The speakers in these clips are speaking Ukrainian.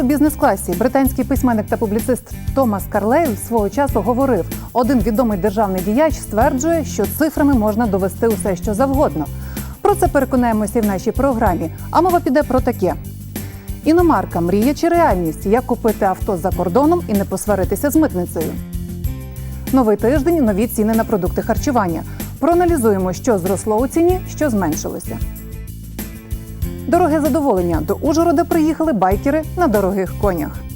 У бізнес-класі. Британський письменник та публіцист Томас Карлейль свого часу говорив: один відомий державний діяч стверджує, що цифрами можна довести усе, що завгодно. Про це переконаємося і в нашій програмі. А мова піде про таке. Іномарка мрія чи реальність, як купити авто за кордоном і не посваритися з митницею. Новий тиждень, нові ціни на продукти харчування. Проаналізуємо, що зросло у ціні, що зменшилося. Дороге задоволення. До Ужгорода приїхали байкери на дорогих конях.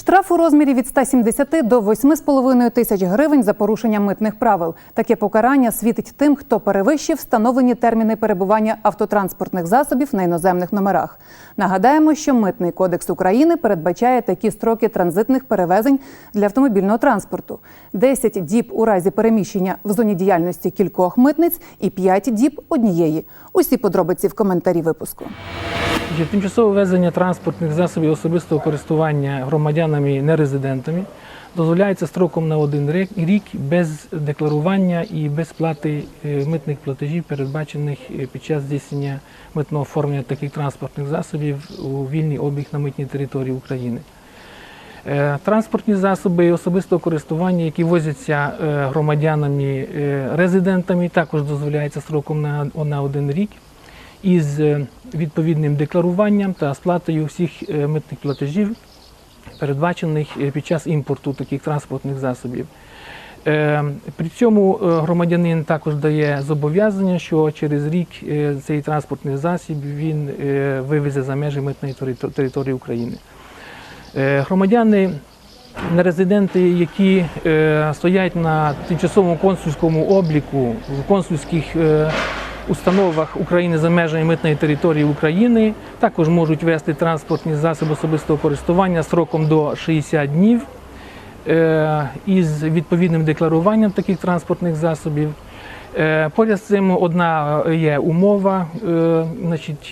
Штраф у розмірі від 170 до 8,5 тисяч гривень за порушення митних правил. Таке покарання світить тим, хто перевищив встановлені терміни перебування автотранспортних засобів на іноземних номерах. Нагадаємо, що митний кодекс України передбачає такі строки транзитних перевезень для автомобільного транспорту: 10 діб у разі переміщення в зоні діяльності кількох митниць і 5 діб однієї. Усі подробиці в коментарі випуску. Тимчасове ввезення транспортних засобів особистого користування громадянами нерезидентами дозволяється строком на один рік- без декларування і без плати е, митних платежів, передбачених е, під час здійснення митного оформлення таких транспортних засобів у вільний обіг на митній території України. Е, Транспортні засоби особистого користування, які возяться громадянами резидентами, також дозволяється строком на один рік із е, відповідним декларуванням та сплатою всіх е, митних платежів, передбачених е, під час імпорту таких транспортних засобів. При цьому громадянин також дає зобов'язання, що через рік цей транспортний засіб він вивезе за межі митної території України. Громадяни нерезиденти, які е, стоять на тимчасовому консульському обліку в консульських установах України за межами митної території України, також можуть вести транспортні засоби особистого користування строком до 60 днів е, із відповідним декларуванням таких транспортних засобів. Е, Поряд з цим одна є умова,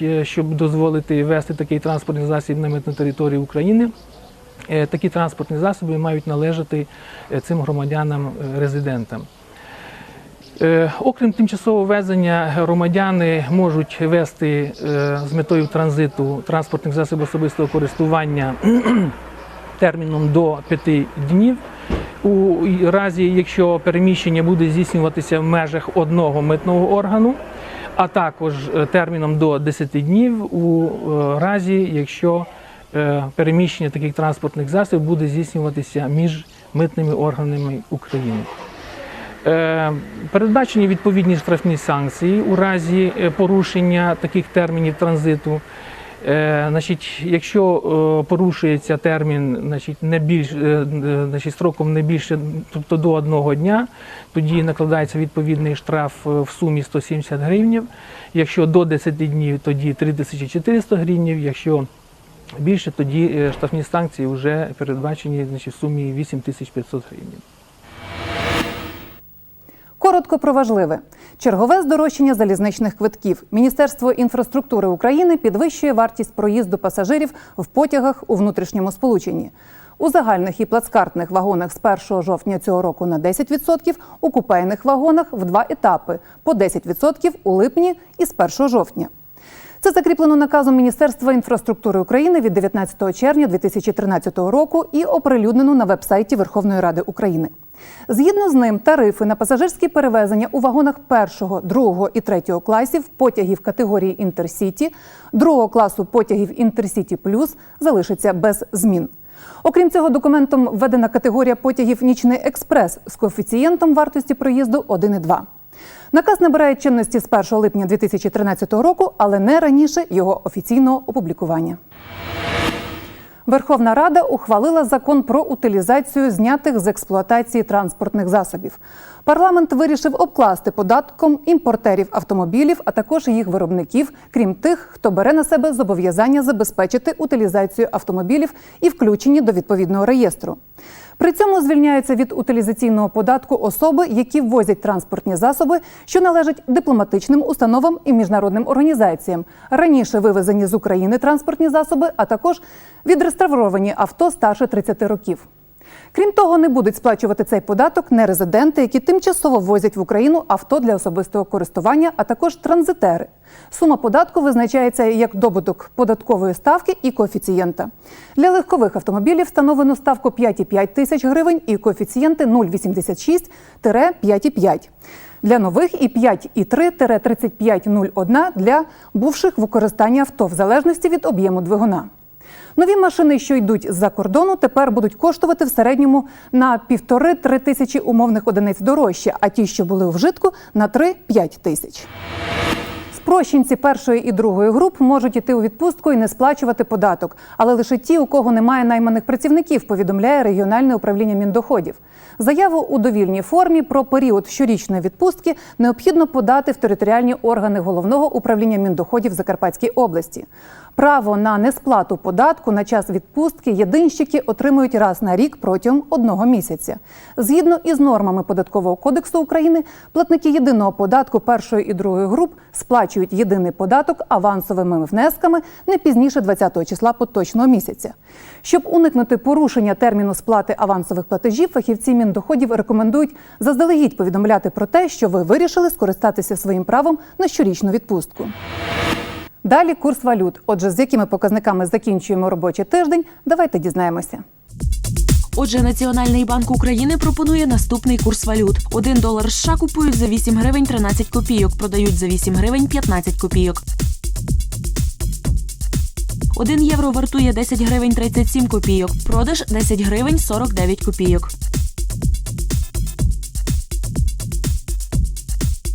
е, щоб дозволити вести такий транспортний засіб на митну територію України. Такі транспортні засоби мають належати цим громадянам-резидентам. Е, Окрім тимчасового везення, громадяни можуть вести е, з метою транзиту транспортних засобів особистого користування терміном до 5 днів. У разі, якщо переміщення буде здійснюватися в межах одного митного органу, а також е, терміном до 10 днів у разі, якщо переміщення таких транспортних засобів буде здійснюватися між митними органами України. Е, Передбачені відповідні штрафні санкції у разі е, порушення таких термінів транзиту. Е, Значить, якщо порушується термін, значить, не більш, значить, строком не більше, тобто до одного дня, тоді накладається відповідний штраф в сумі 170 гривнів. Якщо до 10 днів, тоді 3400 гривнів. Якщо більше, тоді штрафні санкції вже передбачені значить, в сумі 8500 гривень. Коротко про важливе. Чергове здорожчання залізничних квитків. Міністерство інфраструктури України підвищує вартість проїзду пасажирів в потягах у внутрішньому сполученні. У загальних і плацкартних вагонах з 1 жовтня цього року на 10%, у купейних вагонах в два етапи по 10% у липні і з 1 жовтня. Це закріплено наказом Міністерства інфраструктури України від 19 червня 2013 року і оприлюднено на вебсайті Верховної Ради України. Згідно з ним, тарифи на пасажирські перевезення у вагонах першого, другого і третього класів потягів категорії Інтерсіті, другого класу потягів Інтерсіті Плюс залишаться без змін. Окрім цього, документом введена категорія потягів Нічний експрес з коефіцієнтом вартості проїзду 1,2. Наказ набирає чинності з 1 липня 2013 року, але не раніше його офіційного опублікування. Верховна Рада ухвалила закон про утилізацію знятих з експлуатації транспортних засобів. Парламент вирішив обкласти податком імпортерів автомобілів, а також їх виробників, крім тих, хто бере на себе зобов'язання забезпечити утилізацію автомобілів і включені до відповідного реєстру. При цьому звільняються від утилізаційного податку особи, які ввозять транспортні засоби, що належать дипломатичним установам і міжнародним організаціям, раніше вивезені з України транспортні засоби, а також відреставровані авто старше 30 років. Крім того, не будуть сплачувати цей податок нерезиденти, які тимчасово ввозять в Україну авто для особистого користування, а також транзитери. Сума податку визначається як добуток податкової ставки і коефіцієнта. Для легкових автомобілів встановлено ставку 5,5 тисяч гривень і коефіцієнти 0,86-5,5. Для нових і 5,3-35,01 для бувших в використанні авто в залежності від об'єму двигуна. Нові машини, що йдуть з-за кордону, тепер будуть коштувати в середньому на півтори-три тисячі умовних одиниць дорожче, а ті, що були у вжитку, на 3-5 тисяч. Спрощенці першої і другої груп можуть іти у відпустку і не сплачувати податок, але лише ті, у кого немає найманих працівників, повідомляє регіональне управління міндоходів. Заяву у довільній формі про період щорічної відпустки необхідно подати в територіальні органи головного управління міндоходів Закарпатській області. Право на несплату податку на час відпустки єдинщики отримують раз на рік протягом одного місяця. Згідно із нормами податкового кодексу України, платники єдиного податку першої і другої груп сплачують єдиний податок авансовими внесками не пізніше 20-го числа поточного місяця. Щоб уникнути порушення терміну сплати авансових платежів, фахівці міндоходів рекомендують заздалегідь повідомляти про те, що ви вирішили скористатися своїм правом на щорічну відпустку. Далі курс валют. Отже, з якими показниками закінчуємо робочий тиждень, давайте дізнаємося. Отже, Національний банк України пропонує наступний курс валют: 1 долар США купують за 8 гривень 13 копійок, продають за 8 гривень 15 копійок. 1 євро вартує 10 гривень 37 копійок, продаж 10 гривень 49 копійок.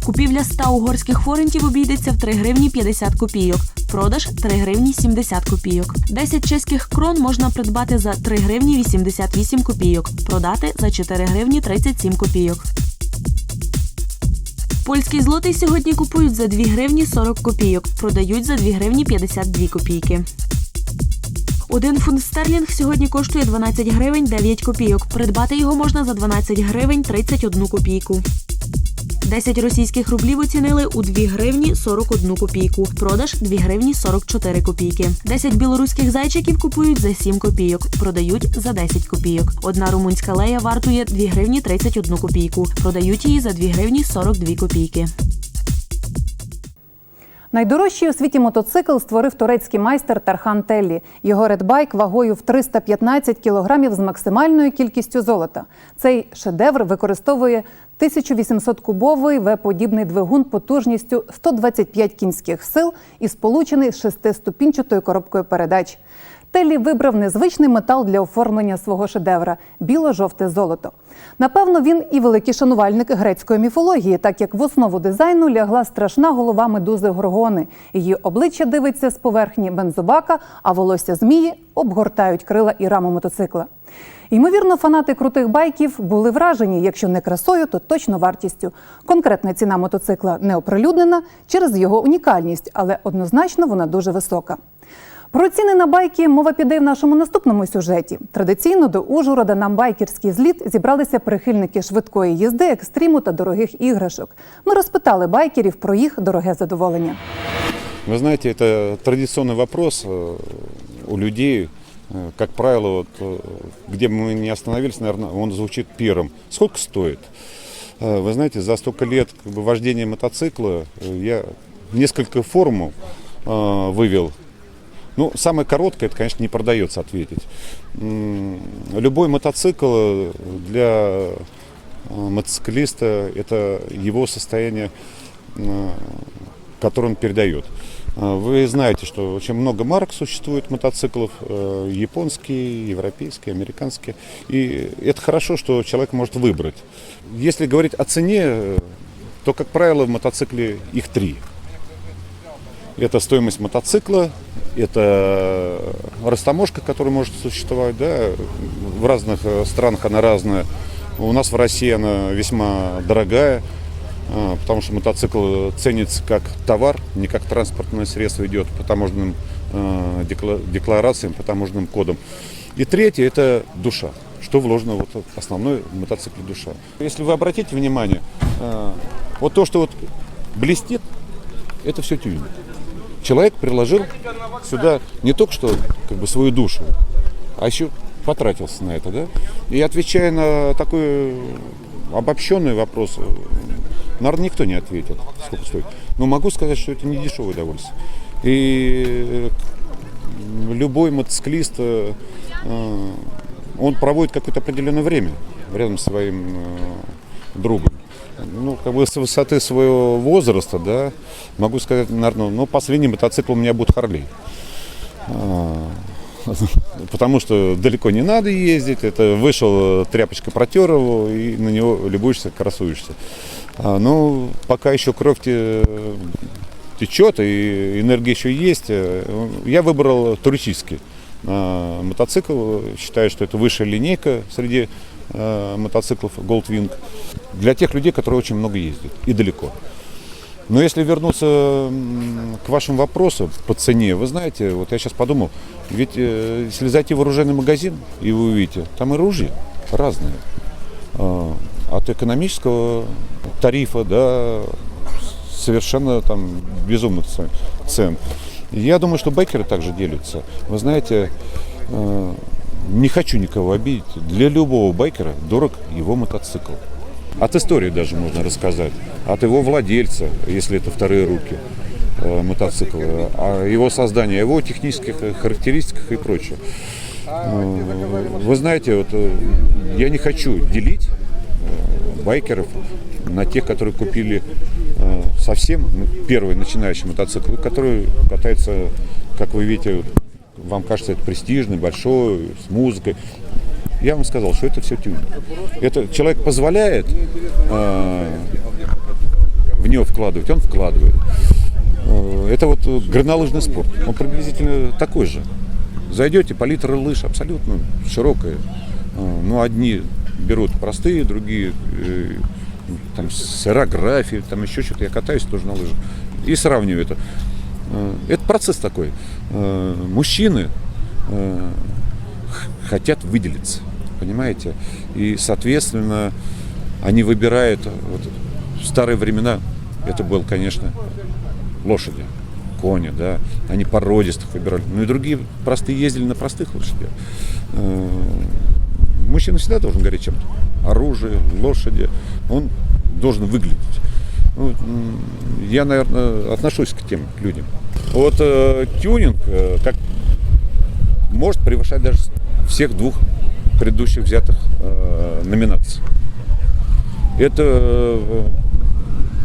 Купівля 100 угорських форентів обійдеться в 3 гривні 50 копійок. Продаж 3 гривні 70 копійок. 10 чеських крон можна придбати за 3 гривні 88 копійок. Продати за 4 гривні 37 копійок. Польський злотий сьогодні купують за 2 гривні 40 копійок. Продають за 2 гривні 52 копійки. Один фунт стерлінг сьогодні коштує 12 гривень 9 копійок. Придбати його можна за 12 гривень 31 копійку. 10 російських рублів оцінили у 2 гривні 41 копійку. Продаж 2 гривні 44 копійки. 10 білоруських зайчиків купують за 7 копійок. Продають за 10 копійок. Одна румунська лея вартує 2 гривні 31 копійку. Продають її за 2 гривні 42 копійки. Найдорожчий у світі мотоцикл створив турецький майстер Тархан Теллі. Його редбайк вагою в 315 кілограмів з максимальною кількістю золота. Цей шедевр використовує 1800-кубовий В-подібний двигун потужністю 125 кінських сил і сполучений з шестиступінчатою коробкою передач. Теллі вибрав незвичний метал для оформлення свого шедевра біло-жовте золото. Напевно, він і великий шанувальник грецької міфології, так як в основу дизайну лягла страшна голова медузи Горгони. Її обличчя дивиться з поверхні бензобака, а волосся змії обгортають крила і раму мотоцикла. Ймовірно, фанати крутих байків були вражені, якщо не красою, то точно вартістю. Конкретна ціна мотоцикла не оприлюднена через його унікальність, але однозначно вона дуже висока. Про ціни на байки мова піде в нашому наступному сюжеті. Традиційно до Ужгорода на байкерський зліт зібралися прихильники швидкої їзди, екстриму та дорогих іграшок. Ми розпитали байкерів про їх дороге задоволення. Вы знаете, это традиционный вопрос э, у людей. Э, Как правило, вот, э, где бы мы ни остановились, наверное, он звучит первым. Сколько стоит? Э, Вы знаете, за столько лет как бы, вождения мотоцикла э, я несколько формул э, вывел. Ну, самое короткое, это, конечно, не продается ответить. Любой мотоцикл э, для э, мотоциклиста – это его состояние э, который он передает. А, Вы знаете, что очень много марок существует мотоциклов, э, японские, европейские, американские. И это хорошо, что человек может выбрать. Если говорить о цене, э, то, как правило, в мотоцикле их три. Это стоимость мотоцикла, это растаможка, которая может существовать, да, в разных э, странах она разная. У нас в России она весьма дорогая, а, потому что мотоцикл ценится как товар, не как транспортное средство, идет по таможенным э, декла- декларациям, по таможенным кодам. И третье – это душа. Что вложено вот в основной в мотоцикле душа. Если вы обратите внимание, э, вот то, что вот блестит, это все тюнинг. Человек приложил сюда не только что как бы свою душу, а еще потратился на это, да? И отвечая на такой обобщенный вопрос, наверное, никто не ответит, сколько стоит. Но могу сказать, что это не дешевое удовольствие. И любой мотоциклист, э, э, он проводит какое-то определенное время рядом с своим э, другом. Ну, как бы с высоты своего возраста, да, могу сказать, наверное, ну, последний мотоцикл у меня будет Харлей. А, Потому что далеко не надо ездить, это вышел, тряпочка протер его, и на него любуешься, красуешься. А, ну, пока еще кровь те- течет, и энергия еще есть, э, я выбрал туристический а, мотоцикл. Считаю, что это высшая линейка среди э, мотоциклов Goldwing. Для тех людей, которые очень много ездят и далеко. Но если вернуться к вашему вопросу по цене, вы знаете, вот я сейчас подумал, ведь э, если зайти в оружейный магазин, и вы увидите, там и ружья разные. А, От экономического тарифа до совершенно там безумных цен. Я думаю, что байкеры также делятся. Вы знаете, э, не хочу никого обидеть. Для любого байкера дорог его мотоцикл. От истории даже можно рассказать. От его владельца, если это вторые руки э, мотоцикла, о его создании, о его технических э, характеристиках и прочее. Э, Вы знаете, вот, э, я не хочу делить э, байкеров на тех, которые купили э, совсем ну, первый начинающий мотоцикл, который катается, как вы видите, вам кажется, это престижный, большой, с музыкой. Я вам сказал, что это все тюнинг. Это человек позволяет э, в него вкладывать, он вкладывает. Э, Это вот горнолыжный спорт. Он приблизительно такой же. Зайдете, палитра лыж абсолютно широкая. Э, Ну, одни берут простые, другие э, там с аэрографией, там еще что-то. Я катаюсь тоже на лыжах. И сравниваю это. Э, Это процесс такой. Э, Мужчины э, хотят выделиться, понимаете? И, соответственно, они выбирают, вот, в старые времена это был, конечно, лошади, кони, да, они породистых выбирали. Ну и другие простые ездили на простых лошадях. Мужчина всегда должен гореть чем-то. Оружие, лошади. Он должен выглядеть. Ну, я, наверное, отношусь к тем людям. Вот э, тюнинг, э, как может превышать даже всех двух предыдущих взятых э, номинаций. Это э,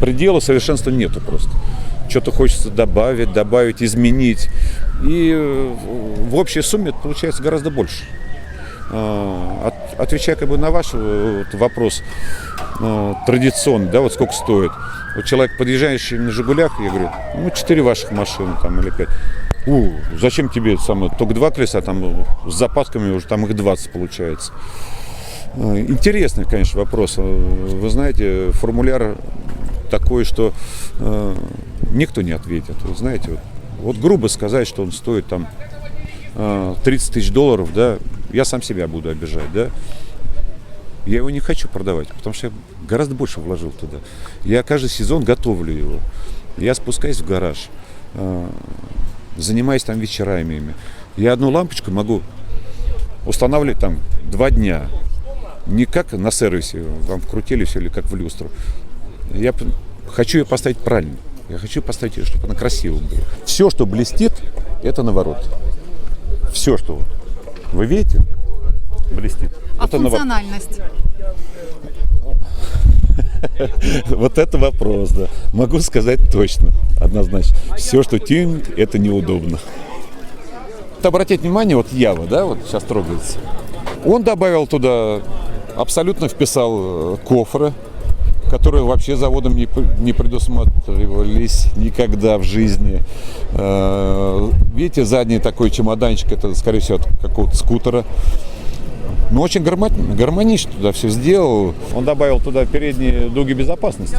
предела совершенства нету просто. Что-то хочется добавить, добавить, изменить. И э, в общей сумме это получается гораздо больше. А, от- отвечая как бы на ваш э, вот вопрос э, традиционный, да, вот сколько стоит. Вот человек, подъезжающий на «Жигулях», я говорю, ну, четыре ваших машины там или пять. У, зачем тебе самое, только два колеса, там с запасками уже там их 20 получается. Э, Интересный, конечно, вопрос. Вы знаете, формуляр такой, что э, никто не ответит. Вы знаете, вот, вот грубо сказать, что он стоит там э, 30 тысяч долларов, да, я сам себя буду обижать, да. Я его не хочу продавать, потому что я гораздо больше вложил туда. Я каждый сезон готовлю его. Я спускаюсь в гараж, э, занимаюсь там вечерами ими. Я одну лампочку могу устанавливать там два дня. Не как на сервисе, вам вкрутили все или как в люстру. Я хочу ее поставить правильно. Я хочу поставить ее, чтобы она красивая была. Все, что блестит, это наворот. Все, что вот вы видите, блестит. А это наворот. функціональність? Вот это вопрос, да. Могу сказать точно, однозначно. Все, что тюнинг, это неудобно. Вот обратите внимание, вот Ява, да, вот сейчас трогается. Он добавил туда, абсолютно вписал э, кофры, которые вообще заводом не, не предусматривались никогда в жизни. Э, Видите, задний такой чемоданчик, это, скорее всего, от какого-то скутера. Ну, очень гармо- гармонично туда все сделал. Он добавил туда передние дуги безопасности.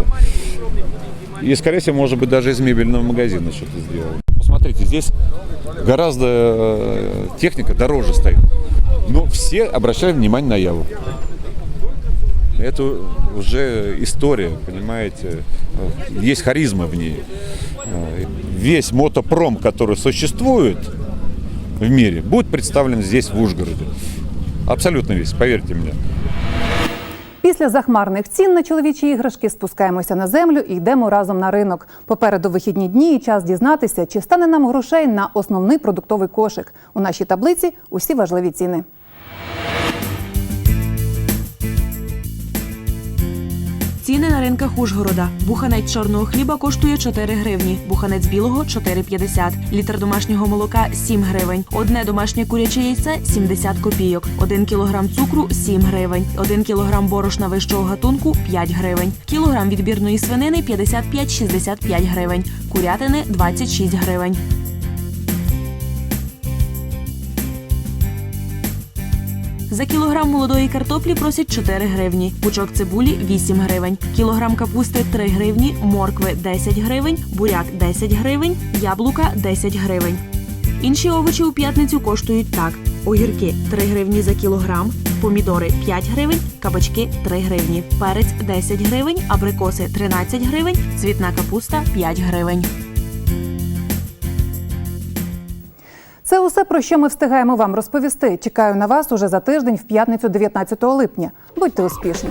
И, скорее всего, может быть, даже из мебельного магазина что-то сделал. Посмотрите, здесь гораздо э, техника дороже стоит. Но все обращают внимание на Яву. Это уже история, понимаете. Э, Есть харизма в ней. Э, Весь мотопром, который существует в мире, будет представлен здесь, в Ужгороде. Абсолютно весь, поверьте мне. Після захмарних цін на чоловічі іграшки спускаємося на землю і йдемо разом на ринок. Попереду вихідні дні і час дізнатися, чи стане нам грошей на основний продуктовий кошик. У нашій таблиці усі важливі ціни. Ціни на ринках Ужгорода. Буханець чорного хліба коштує 4 гривні, буханець білого 4,50, літр домашнього молока 7 гривень, одне домашнє куряче яйце 70 копійок, 1 кілограм цукру 7 гривень, 1 кілограм борошна вищого гатунку 5 гривень, кілограм відбірної свинини 55-65 гривень, курятини 26 гривень. За кілограм молодої картоплі просять 4 гривні, пучок цибулі 8 гривень, кілограм капусти 3 гривні, моркви 10 гривень, буряк 10 гривень, яблука 10 гривень. Інші овочі у п'ятницю коштують так: огірки 3 гривні за кілограм, помідори 5 гривень, кабачки 3 гривні, перець 10 гривень, абрикоси 13 гривень, цвітна капуста 5 гривень. Це усе про що ми встигаємо вам розповісти. Чекаю на вас уже за тиждень в п'ятницю, 19 липня. Будьте успішні!